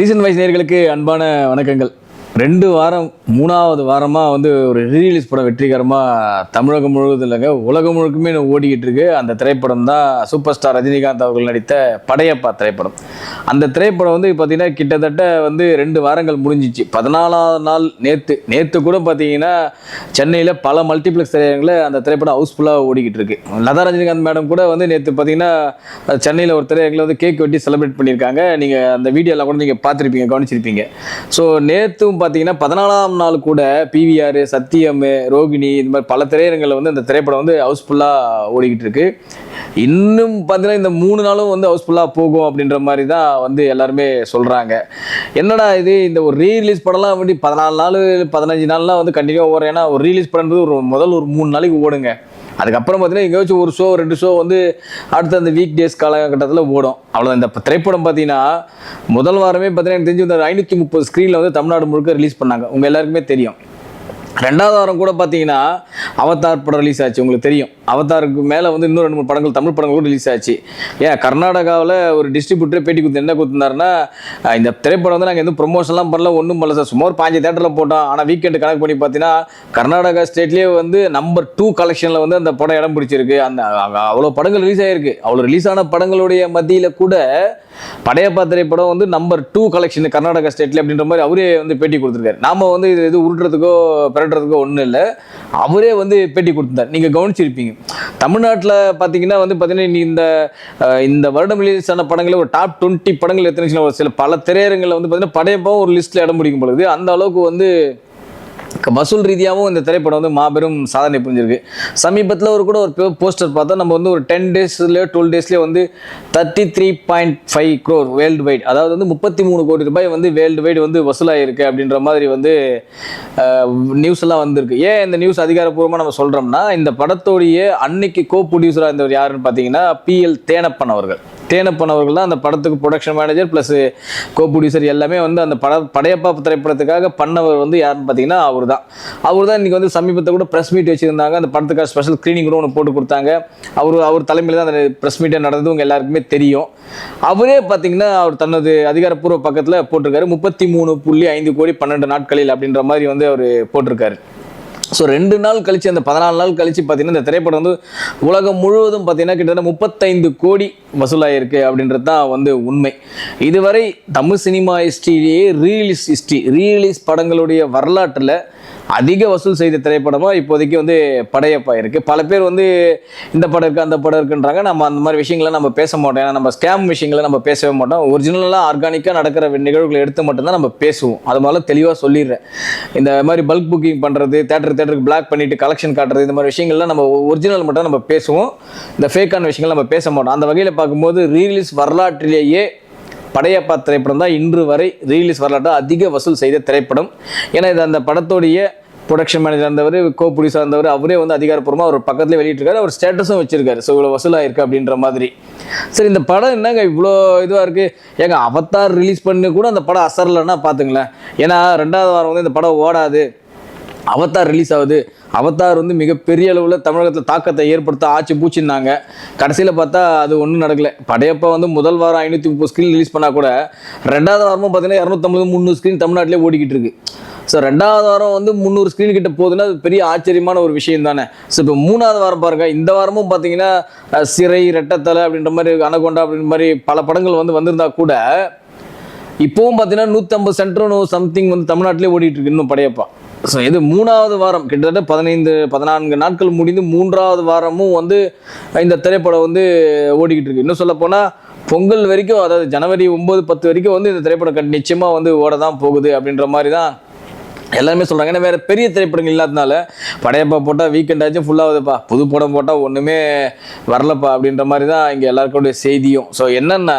Reason wise நேர்களுக்கு அன்பான வணக்கங்கள். ரெண்டு வாரம் மூணாவது வாரமாக வந்து ஒரு ரீலீஸ் படம் வெற்றிகரமாக தமிழகம் முழுவதும் இல்லைங்க உலகம் முழுக்குமே ஓடிக்கிட்டு இருக்கு. அந்த திரைப்படம் தான் சூப்பர் ஸ்டார் ரஜினிகாந்த் அவர்கள் நடித்த படையப்பா திரைப்படம். அந்த திரைப்படம் வந்து பார்த்தீங்கன்னா கிட்டத்தட்ட வந்து ரெண்டு வாரங்கள் முடிஞ்சிச்சு. பதினாலாவது நாள் நேற்று நேற்று கூட பார்த்தீங்கன்னா சென்னையில் பல மல்டிப்ளெக்ஸ் திரையரங்கில் அந்த திரைப்படம் ஹவுஸ்ஃபுல்லாக ஓடிக்கிட்டு இருக்கு. லதா ரஜினிகாந்த் மேடம் கூட வந்து நேற்று பார்த்தீங்கன்னா சென்னையில் ஒரு திரையரங்கில் வந்து கேக் வெட்டி செலிப்ரேட் பண்ணியிருக்காங்க. நீங்கள் அந்த வீடியோலாம் கூட நீங்கள் பார்த்துருப்பீங்க கவனிச்சிருப்பீங்க. ஸோ நேற்றும் பார்த்தீங்கன்னா பதினாலாம் நாள் கூட பிவிஆர் சத்தியம் ரோகிணி இந்த மாதிரி பல திரையரங்களில் வந்து இந்த திரைப்படம் வந்து ஹவுஸ்ஃபுல்லாக ஓடிக்கிட்டு இருக்கு. இன்னும் பார்த்தீங்கன்னா இந்த மூணு நாளும் வந்து ஹவுஸ்ஃபுல்லாக போகும் அப்படின்ற மாதிரி தான் வந்து எல்லாருமே சொல்கிறாங்க என்னடா இது இந்த ஒரு ரீரிலீஸ் படம்லாம் வந்து பதினாலு நாள் பதினஞ்சு நாள்லாம் வந்து கண்டினியூவாக ஓடுறேன். ஏன்னா ஒரு ரீலீஸ் படம்ன்றது ஒரு முதல் ஒரு மூணு நாளைக்கு ஓடுங்க. அதுக்கப்புறம் பார்த்தீங்கன்னா எங்கேயாச்சும் ஒரு ஷோ ரெண்டு ஷோ வந்து அடுத்த அந்த வீக் டேஸ் காலகட்டத்தில் ஓடும். அவ்வளோதான் இந்த திரைப்படம் பார்த்தீங்கன்னா முதல் வாரமே பார்த்தீங்கன்னா எனக்கு தெரிஞ்சு இந்த ஐநூற்றி முப்பது ஸ்க்ரீனில் வந்து தமிழ்நாடு முழுக்க ரிலீஸ் பண்ணாங்க. உங்கள் எல்லாருக்குமே தெரியும். ரெண்டாவது வாரம் கூட பார்த்தீங்கன்னா அவதார் படம் ரிலீஸ் ஆச்சு உங்களுக்கு தெரியும். அவதாருக்கு மேலே வந்து இன்னும் ரெண்டு மூணு படங்கள் தமிழ் படங்கள் கூட ரிலீஸ் ஆச்சு. ஏன் கர்நாடகாவில் ஒரு டிஸ்ட்ரிபியூட்டர் பேட்டி கொடுத்து என்ன கொடுத்துருந்தாருன்னா இந்த திரைப்படம் வந்து நாங்கள் எதுவும் ப்ரொமோஷன்லாம் பண்ணல ஒன்றும் பண்ணல சார். சுமார் பாஞ்சு தேட்டரில் போட்டோம். ஆனால் வீக்கெண்டு கணக்கு பண்ணி பார்த்தீங்கன்னா கர்நாடகா ஸ்டேட்லேயே வந்து நம்பர் டூ கலெக்ஷனில் வந்து அந்த படம் இடம் பிடிச்சிருக்கு. அந்த அவ்வளோ படங்கள் ரிலீஸ் ஆகிருக்கு அவ்வளோ ரிலீஸ் ஆன படங்களுடைய மத்தியில் கூட படையப்பா திரைப்படம் வந்து நம்பர் டூ கலெக்ஷன் கர்நாடகா ஸ்டேட்ல அப்படின்ற மாதிரி அவரே வந்து பேட்டி கொடுத்துருக்காரு. நாம வந்து இது இது உருட்டுறதுக்கோ பிறட்டுறதுக்கோ ஒன்றும் இல்லை. அவரே வந்து பேட்டி கொடுத்துருந்தார். நீங்கள் கவனிச்சிருப்பீங்க. தமிழ்நாட்டில் பார்த்தீங்கன்னா வந்து பார்த்தீங்கன்னா நீ இந்த இந்த வருடம் ரிலீஸ் ஆன படங்களில் ஒரு டாப் டுவெண்ட்டி படங்கள் எத்தனை சில பல திரையரங்களில் வந்து பார்த்தீங்கன்னா படையப்பாவும் ஒரு லிஸ்ட்டில் இடம் பிடிக்கும் பொழுது அந்த அளவுக்கு வந்து வசூல் ரீதியாகவும் இந்த திரைப்படம் வந்து மாபெரும் சாதனை புரிஞ்சிருக்கு. சமீபத்தில் ஒரு கூட ஒரு போஸ்டர் பார்த்தா நம்ம வந்து ஒரு டென் டேஸ்லேயோ டுவெல் டேஸ்லேயே வந்து thirty three point five crore world wide அதாவது வந்து முப்பத்தி மூணு கோடி ரூபாய் வந்து வேர்ல்டு வைடு வந்து வசூலாகிருக்கு அப்படின்ற மாதிரி வந்து நியூஸ் எல்லாம் வந்திருக்கு. ஏன் இந்த நியூஸ் அதிகாரப்பூர்வமாக நம்ம சொல்கிறோம்னா இந்த படத்தோடைய அன்னைக்கு கோ ப்ரொடியூசராக இருந்தவர் யாருன்னு பார்த்தீங்கன்னா பிஎல் தேனப்பன் அவர்கள். தேனப்பன் அவர்கள் தான் அந்த படத்துக்கு production manager plus co producer எல்லாமே வந்து அந்த பட படையப்பா திரைப்படத்துக்காக பண்ணவர் வந்து யாருன்னு பார்த்தீங்கன்னா அவர் தான் அவர் தான் இன்றைக்கி வந்து சமீபத்தை கூட ப்ரெஸ் மீட் வச்சுருந்தாங்க. அந்த படத்துக்காக ஸ்பெஷல் ஸ்க்ரீனிங் கூட ஒன்று போட்டு கொடுத்தாங்க. அவர் அவர் தலைமையில் தான் அந்த ப்ரெஸ் மீட்டே நடந்தது. உங்கள் எல்லாருக்குமே தெரியும். அவரே பார்த்தீங்கன்னா அவர் தனது அதிகாரப்பூர்வ பக்கத்தில் போட்டிருக்காரு. முப்பத்தி மூணு புள்ளி ஐந்து கோடி பன்னெண்டு நாட்களில் அப்படின்ற மாதிரி வந்து அவர் போட்டிருக்காரு. ஸோ ரெண்டு நாள் கழித்து அந்த பதினாலு நாள் கழித்து பார்த்தீங்கன்னா இந்த திரைப்படம் வந்து உலகம் முழுவதும் பார்த்தீங்கன்னா கிட்டத்தட்ட முப்பத்தைந்து கோடி வசூலாயிருக்கு அப்படின்றது தான் வந்து உண்மை. இதுவரை தமிழ் சினிமா ஹிஸ்ட்ரியிலேயே ரீலீஸ் ஹிஸ்ட்ரி ரீலீஸ் படங்களுடைய வரலாற்றில் அதிக வசூல் செய்த திரைப்படமாக இப்போதைக்கு வந்து படையப்பா இருக்கு. பல பேர் வந்து இந்த படம் இருக்கு அந்த படம் இருக்குன்றாங்க. நம்ம அந்த மாதிரி விஷயங்களை நம்ம பேச மாட்டோம். ஏன்னா நம்ம ஸ்கேம் விஷயங்களை நம்ம பேசவே மாட்டோம். ஒரிஜினலாக ஆர்கானிக்காக நடக்கிற நிகழ்வுகளை எடுத்து மட்டும்தான் நம்ம பேசுவோம். அது மாதிரிலாம் தெளிவாக சொல்லிடுறேன். இந்த மாதிரி பல்க் புக்கிங் பண்ணுறது தேட்டர் தேட்டருக்கு பிளாக் பண்ணிட்டு கலெக்ஷன் காட்டுறது இந்த மாதிரி விஷயங்கள்லாம் நம்ம ஒரிஜினல் மட்டும் நம்ம பேசுவோம். இந்த ஃபேக்கான விஷயங்கள் நம்ம பேச மாட்டோம். அந்த வகையில் பார்க்கும்போது ரீலீஸ் வரலாற்றிலேயே படையப்பா திரைப்படம் தான் இன்று வரை ரீலீஸ் வரலாற்று அதிக வசூல் செய்த திரைப்படம். ஏன்னா இது அந்த படத்தோடைய ப்ரொடக்ஷன் மேனேஜர் இருந்தவர் கோ ப்ரொடியூசர் இருந்தவர் அவரே வந்து அதிகாரப்பூர்வமாக அவர் பக்கத்தில் வெளியிட்டிருக்காரு. அவர் ஸ்டேட்டஸும் வச்சிருக்காரு. ஸோ இவ்வளோ வசூலாக இருக்குது அப்படின்ற மாதிரி. சரி இந்த படம் என்னங்க இவ்வளோ இதுவாக இருக்குது ஏங்க அவத்தார் ரிலீஸ் பண்ணி கூட அந்த படம் அசரலைன்னா பார்த்துங்களேன் ஏன்னா ரெண்டாவது வாரம் வந்து இந்த படம் ஓடாது. அவத்தார் ரிலீஸ் ஆகுது. அவதார் வந்து மிகப்பெரிய அளவில் தமிழகத்தில் தாக்கத்தை ஏற்படுத்த ஆச்சு பூச்சிருந்தாங்க கடைசியில் பார்த்தா அது ஒன்றும் நடக்கல. படையப்பா வந்து முதல் வாரம் ஐநூற்றி முப்பது ஸ்க்ரீன் ரிலீஸ் பண்ணால் கூட ரெண்டாவது வாரமும் பார்த்தீங்கன்னா இரநூத்தம்பது முந்நூறு ஸ்க்ரீன் தமிழ்நாட்டிலே ஓடிக்கிட்டு இருக்கு. ஸோ ரெண்டாவது வாரம் வந்து முந்நூறு ஸ்க்ரீன் கிட்ட போகுதுன்னா அது பெரிய ஆச்சரியமான ஒரு விஷயம் தானே. ஸோ இப்போ மூணாவது வாரம் பாருங்கள் இந்த வாரமும் பார்த்தீங்கன்னா சிறை ரெட்டத்தலை அப்படின்ற மாதிரி அனகொண்டா அப்படின்ற மாதிரி பல படங்கள் வந்து வந்திருந்தா கூட இப்போவும் பார்த்தீங்கன்னா நூற்றம்பது சென்டர் சம்திங் வந்து தமிழ்நாட்டிலே ஓடிட்டு இருக்கு இன்னும் படையப்பா. ஸோ இது மூணாவது வாரம். கிட்டத்தட்ட பதினைந்து பதினான்கு நாட்கள் முடிந்து மூன்றாவது வாரமும் வந்து இந்த திரைப்படம் வந்து ஓடிக்கிட்டு இருக்கு. இன்னும் சொல்ல போனால் பொங்கல் வரைக்கும் அதாவது ஜனவரி ஒம்பது பத்து வரைக்கும் வந்து இந்த திரைப்படம் கண்டி- நிச்சயமாக வந்து ஓட தான் போகுது அப்படின்ற மாதிரி தான் எல்லாருமே சொல்கிறாங்க ஏன்னா வேறு பெரிய திரைப்படங்கள் இல்லாதனால படையப்பா போட்டால் வீக்கெண்ட் ஆச்சும் ஃபுல்லாகுதுப்பா புது படம் போட்டால் ஒன்றுமே வரலப்பா அப்படின்ற மாதிரி தான் இங்கே எல்லாருக்கோடைய செய்தியும். ஸோ என்னென்னா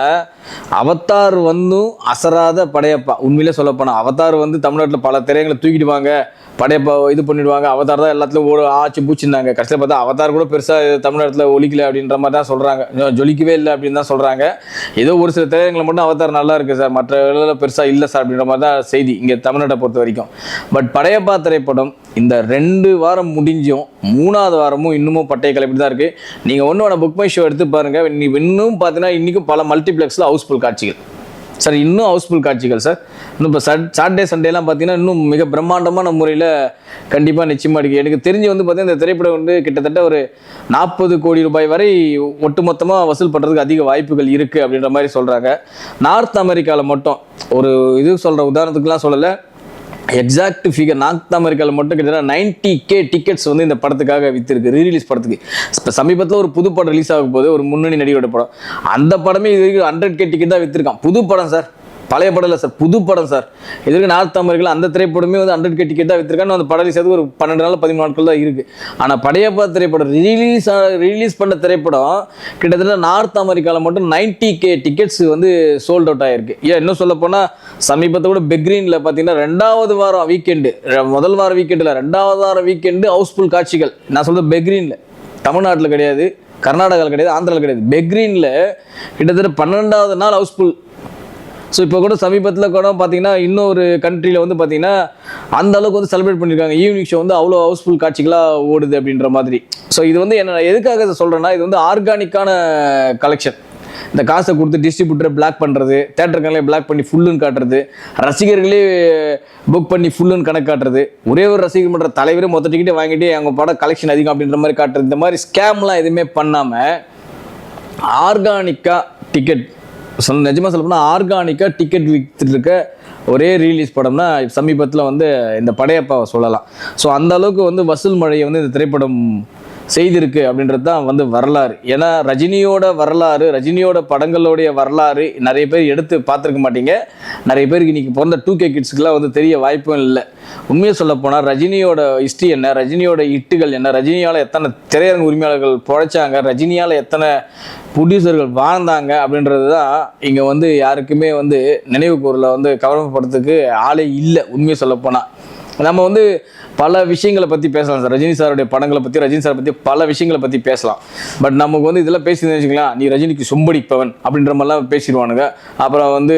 அவத்தார் வந்தும் அசராத படையப்பா. உண்மையிலே சொல்லப்போனால் அவத்தார் வந்து தமிழ்நாட்டில் பல திரையங்களை தூக்கிட்டு வாங்க படையப்பா இது பண்ணிடுவாங்க. அவதார் தான் எல்லாத்துலையும் ஓடு ஆச்சு பூச்சிருந்தாங்க. கடைசியில் பார்த்தா அவதார் கூட பெருசாக தமிழ்நாட்டில் ஒழிக்கல அப்படின்ற மாதிரி தான் சொல்கிறாங்க ஜொலிக்கவே இல்லை அப்படின்னு தான் சொல்கிறாங்க ஏதோ ஒரு சில திரையங்களை மட்டும் அவதார் நல்லா இருக்குது சார். மற்ற இதில் பெருசாக இல்லை சார் அப்படின்ற மாதிரி தான் செய்தி இங்கே தமிழ்நாட்டை பொறுத்த வரைக்கும். பட் படையப்பா திரைப்படம் இந்த ரெண்டு வாரம் முடிஞ்சும் மூணாவது வாரமும் இன்னமும் பட்டையை கிளப்பிட்டு தான் இருக்குது நீங்கள் ஒன்று புக் மை ஷோ எடுத்து பாருங்கள் இன்னும் பார்த்தீங்கன்னா இன்றைக்கும் பல மல்டிப்ளெக்ஸில் ஹவுஸ்ஃபுல் காட்சிகள். சார் இன்னும் ஹவுஸ்ஃபுல் காட்சிகள் சார். இன்னும் இப்போ சாட்டர்டே சண்டேலாம் பார்த்தீங்கன்னா இன்னும் மிக பிரம்மாண்டமான முறையில் கண்டிப்பாக நிச்சயமாக இருக்குது எனக்கு தெரிஞ்சு வந்து பார்த்தீங்கன்னா இந்த திரைப்படம் வந்து கிட்டத்தட்ட ஒரு நாற்பது கோடி ரூபாய் வரை ஒட்டுமொத்தமாக வசூல் பண்ணுறதுக்கு அதிக வாய்ப்புகள் இருக்குது அப்படின்ற மாதிரி சொல்கிறாங்க நார்த் அமெரிக்காவில் மட்டும் ஒரு இது சொல்கிற உதாரணத்துக்குலாம் சொல்லலை. எக்ஸாக்ட் ஃபிகர் நார்த் அமெரிக்காவில் மட்டும் கிட்டத்தட்ட நைன்டி கே டிக்கெட்ஸ் வந்து இந்த படத்துக்காக வித்திருக்கு ரீரிலீஸ் படத்துக்கு. இப்போ சமீபத்தில் ஒரு புது படம் ரிலீஸ் ஆகும் போது ஒரு முன்னணி நடிகரோட படம். அந்த படமே இது வரைக்கும் ஹண்ட்ரட் கே டிக்கெட் தான் வித்திருக்கான். புது படம் சார். பழைய படம் இல்லை சார் புது படம் சார். இது நார்த் அமெரிக்காவில் அந்த திரைப்படமே வந்து ஹண்ட்ரட் கே டிக்கெட் தான் அந்த படம் சேர்த்து ஒரு பன்னெண்டு நாள் பதிமூணு நாட்கள் தான் இருக்குது ஆனால் படையப்பா திரைப்படம் ரிலீஸ் ரிலீஸ் பண்ண திரைப்படம் கிட்டத்தட்ட நார்த் அமெரிக்காவில் மட்டும் நைன்டி கே டிக்கெட்ஸ் வந்து சோல்ட் அவுட் ஆயிருக்கு. ஏன் இன்னும் சொல்ல போனால் சமீபத்தை கூட பெக்ரீனில் பார்த்தீங்கன்னா ரெண்டாவது வாரம் வீக்கெண்டு முதல் வாரம் வீக்கெண்டில் ரெண்டாவது வாரம் வீக்கெண்டு ஹவுஸ்ஃபுல் காட்சிகள். நான் சொல்கிறது பெக்ரீனில். தமிழ்நாட்டில் கிடையாது கர்நாடகாவில் கிடையாது ஆந்திராவில் கிடையாது. பெக்ரீனில் கிட்டத்தட்ட பன்னெண்டாவது நாள் ஹவுஸ்ஃபுல் ஸோ இப்போ கூட சமீபத்தில் கூட பார்த்தீங்கன்னா இன்னொரு கண்ட்ரியில் வந்து பார்த்தீங்கன்னா அந்த அளவுக்கு வந்து செலிப்ரேட் பண்ணியிருக்காங்க ஈவினிங் ஷோ வந்து அவ்வளோ ஹவுஸ்ஃபுல் காட்சிகளாக ஓடுது அப்படின்ற மாதிரி. ஸோ இது வந்து என்ன எதுக்காக சொல்கிறேன்னா இது வந்து ஆர்கானிக்கான கலெக்ஷன் இந்த காசை கொடுத்து டிஸ்ட்ரிபியூட்டரை பிளாக் பண்ணுறது தேட்டருங்களே பிளாக் பண்ணி ஃபுல்லுன்னு காட்டுறது ரசிகர்களே புக் பண்ணி ஃபுல்லுன்னு கணக்கு காட்டுறது ஒரே ஒரு ரசிகர் மன்ற தலைவரே மொத்த டிக்கெட்டே வாங்கிட்டு அவங்க படம் கலெக்ஷன் அதிகம் அப்படின்ற மாதிரி காட்டுறது இந்த மாதிரி ஸ்கேம்லாம் எதுவுமே பண்ணாமல் ஆர்கானிக்காக டிக்கெட் சொல்ல நிஜமாக சொல்ல போனால் ஆர்கானிக்காக டிக்கெட் விற்றுட்டு இருக்க ஒரே ரீலீஸ் படம்னா சமீபத்தில் வந்து இந்த படையப்பாவை சொல்லலாம். ஸோ அந்த அளவுக்கு வந்து வசூல் மழையை வந்து இந்த திரைப்படம் செய்திருக்கு அப்படின்றது தான் வந்து வரலாறு. ஏன்னா ரஜினியோட வரலாறு ரஜினியோட படங்களுடைய வரலாறு நிறைய பேர் எடுத்து பார்த்துருக்க மாட்டீங்க. நிறைய பேருக்கு இன்னைக்கு பிறந்த டூ கே கிட்ஸ்க்குலாம் வந்து தெரிய வாய்ப்பும் இல்லை. உண்மையை சொல்ல போனால் ரஜினியோட ஹிஸ்ட்ரி என்ன ரஜினியோட இட்டுகள் என்ன ரஜினியால் எத்தனை திரையரங்கு உரிமையாளர்கள் பொழைச்சாங்க ரஜினியால் எத்தனை ப்ரொடியூசர்கள் வாழ்ந்தாங்க அப்படின்றது தான் இங்கே வந்து யாருக்குமே வந்து நினைவு கூறலை வந்து கவலைப்படுறதுக்கு ஆளே இல்லை உண்மையை சொல்லப்போனால் நம்ம வந்து பல விஷயங்களை பற்றி பேசலாம் சார். ரஜினி சாருடைய படங்களை பற்றி ரஜினி சாரை பற்றி பல விஷயங்களை பற்றி பேசலாம். பட் நமக்கு வந்து இதெல்லாம் பேசி வச்சுக்கலாம் நீ ரஜினிக்கு சும்படிப்பவன் அப்படின்ற மாதிரிலாம் பேசிடுவானுங்க. அப்புறம் வந்து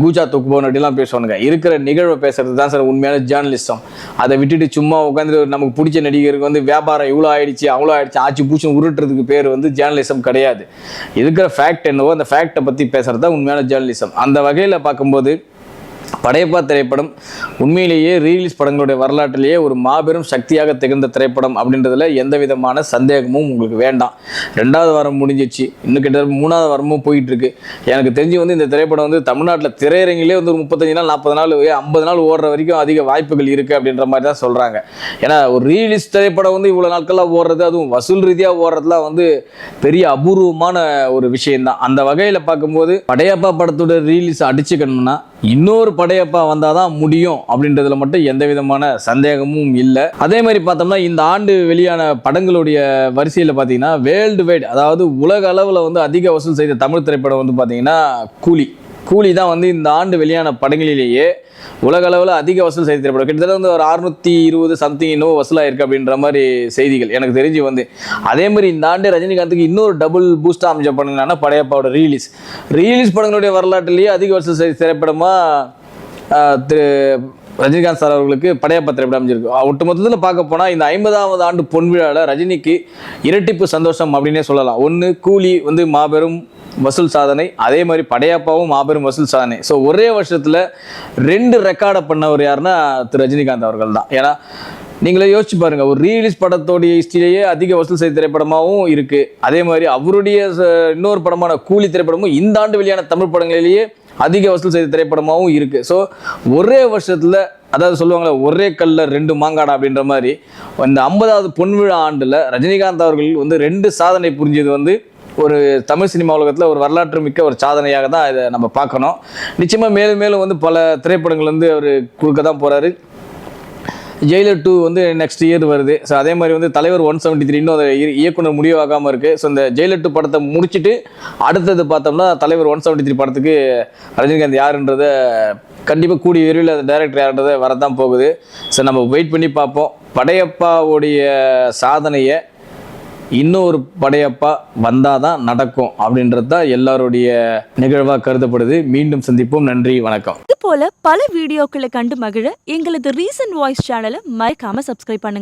கூஜா தொக்குபவன் அப்படிலாம் பேசுவானுங்க. இருக்கிற நிகழ்வை பேசுறது தான் சார் உண்மையான ஜேர்னலிஸ்டம் அதை விட்டுட்டு சும்மா உட்காந்து நமக்கு பிடிச்ச நடிகருக்கு வந்து வியாபாரம் இவ்வளோ ஆயிடுச்சு அவ்வளோ ஆயிடுச்சு ஆச்சு பூச்சி உருட்டுறதுக்கு பேர் வந்து ஜேர்னலிசம் கிடையாது. இருக்கிற ஃபேக்ட் என்னவோ அந்த ஃபேக்டை பற்றி பேசுறது தான் உண்மையான ஜேர்னலிசம் அந்த வகையில் பார்க்கும்போது படையப்பா திரைப்படம் உண்மையிலேயே ரீலீஸ் படங்களுடைய வரலாற்றிலேயே ஒரு மாபெரும் சக்தியாக திகழ்ந்த திரைப்படம் அப்படின்றதுல எந்த விதமான சந்தேகமும் உங்களுக்கு வேண்டாம். ரெண்டாவது வாரம் முடிஞ்சிச்சு. இன்னும் கிட்டத்தட்ட மூணாவது வாரமும் போயிட்டு இருக்கு எனக்கு தெரிஞ்சு வந்து இந்த திரைப்படம் வந்து தமிழ்நாட்டில் திரையரங்கிலே வந்து ஒரு முப்பத்தஞ்சு நாள் நாற்பது நாள் ஐம்பது நாள் ஓடுற வரைக்கும் அதிக வாய்ப்புகள் இருக்குது அப்படின்ற மாதிரி தான் சொல்கிறாங்க ஏன்னா ஒரு ரீலீஸ் திரைப்படம் வந்து இவ்வளோ நாட்களாக ஓடுறது அதுவும் வசூல் ரீதியாக ஓடுறதுலாம் வந்து பெரிய அபூர்வமான ஒரு விஷயம்தான். அந்த வகையில் பார்க்கும்போது படையப்பா படத்தோட ரீலீஸ் அடிச்சுக்கணும்னா இன்னொரு படையப்பா வந்தால் தான் முடியும் அப்படின்றதுல மட்டும் எந்த விதமான சந்தேகமும் இல்லை. அதே மாதிரி பார்த்தோம்னா இந்த ஆண்டு வெளியான படங்களுடைய வரிசையில் பார்த்தீங்கன்னா வேர்ல்டு வைட் அதாவது உலக அளவில் வந்து அதிக வசூல் செய்த தமிழ் திரைப்படம் வந்து பார்த்தீங்கன்னா கூலி. கூலி தான் வந்து இந்த ஆண்டு வெளியான படங்களிலேயே உலக அளவில் அதிக வசூல் செய்த திரைப்படம் கிட்டத்தட்ட வந்து ஒரு அறுநூத்தி இருபது சம்திங் இன்னும் வசூலாயிருக்கு அப்படின்ற மாதிரி செய்திகள் எனக்கு தெரிஞ்சு வந்து. அதே மாதிரி இந்த ஆண்டு ரஜினிகாந்துக்கு இன்னொரு டபுள் பூஸ்டாக அமைச்ச படம் படையப்பாவோட ரீலீஸ் ரீலீஸ் படங்களுடைய வரலாற்றிலேயே அதிக வசூல் செய்த திரைப்படமாக திரு ரஜினிகாந்த் சார் அவர்களுக்கு படையப்பா திரைப்படம் அமைஞ்சிருக்கு? ஒட்டு மொத்தத்தில் பார்க்க போனால் இந்த ஐம்பதாவது ஆண்டு பொன் விழாவில் ரஜினிக்கு இரட்டிப்பு சந்தோஷம் அப்படின்னே சொல்லலாம். ஒன்று கூலி வந்து மாபெரும் வசூல் சாதனை அதே மாதிரி படையப்பாவும் மாபெரும் வசூல் சாதனை. ஸோ ஒரே வருஷத்தில் ரெண்டு ரெக்கார்டை பண்ணவர் யாருன்னா திரு ரஜினிகாந்த் அவர்கள் தான். ஏன்னா நீங்களே யோசிச்சு பாருங்க. ஒரு ரீலீஸ் படத்தோடைய ஹிஸ்டிலேயே அதிக வசூல் செய்த திரைப்படமாகவும் இருக்கு. அதே மாதிரி அவருடைய இன்னொரு படமான கூலி திரைப்படமும் இந்த ஆண்டு வெளியான தமிழ் படங்களிலேயே அதிக வசூல் செய்த திரைப்படமாகவும் இருக்கு. ஸோ ஒரே வருஷத்துல அதாவது சொல்லுவாங்களே ஒரே கல்ல ரெண்டு மாங்காடா அப்படின்ற மாதிரி இந்த ஐம்பதாவது பொன்விழா ஆண்டுல ரஜினிகாந்த் அவர்கள் வந்து ரெண்டு சாதனை புரிஞ்சது வந்து ஒரு தமிழ் சினிமா உலகத்தில் ஒரு வரலாற்று மிக்க ஒரு சாதனையாக தான் இதை நம்ம பார்க்கணும். நிச்சயமாக மேலும் மேலும் வந்து பல திரைப்படங்கள் வந்து அவர் கொடுக்க தான் போகிறாரு ஜெயிலர் டூ வந்து நெக்ஸ்ட் இயர் வருது. ஸோ அதே மாதிரி வந்து தலைவர் ஒன் செவன்ட்டி த்ரீ இன்னும் அதை இயக்குனர் முடிவாகாமல் இருக்குது ஸோ இந்த ஜெயிலர் டூ படத்தை முடிச்சுட்டு அடுத்தது பார்த்தோம்னா தலைவர் ஒன் செவன்ட்டி த்ரீ படத்துக்கு ரஜினிகாந்த் யாருன்றதை கண்டிப்பாக கூடிய விரைவில் அந்த டேரக்டர் யாருன்றதை வரதான் போகுது. ஸோ நம்ம வெயிட் பண்ணி பார்ப்போம். படையப்பாவுடைய சாதனையை இன்னொரு படையப்பா வந்தாதான் நடக்கும் அப்படின்றது தான் எல்லாருடைய நிகழ்வாக கருதப்படுது. மீண்டும் சந்திப்போம். நன்றி வணக்கம். இது போல பல வீடியோக்களை கண்டு மகிழ எங்களது ரீசன்ட் வாய்ஸ் சேனலை மறைக்காம சப்ஸ்கிரைப் பண்ணுங்க.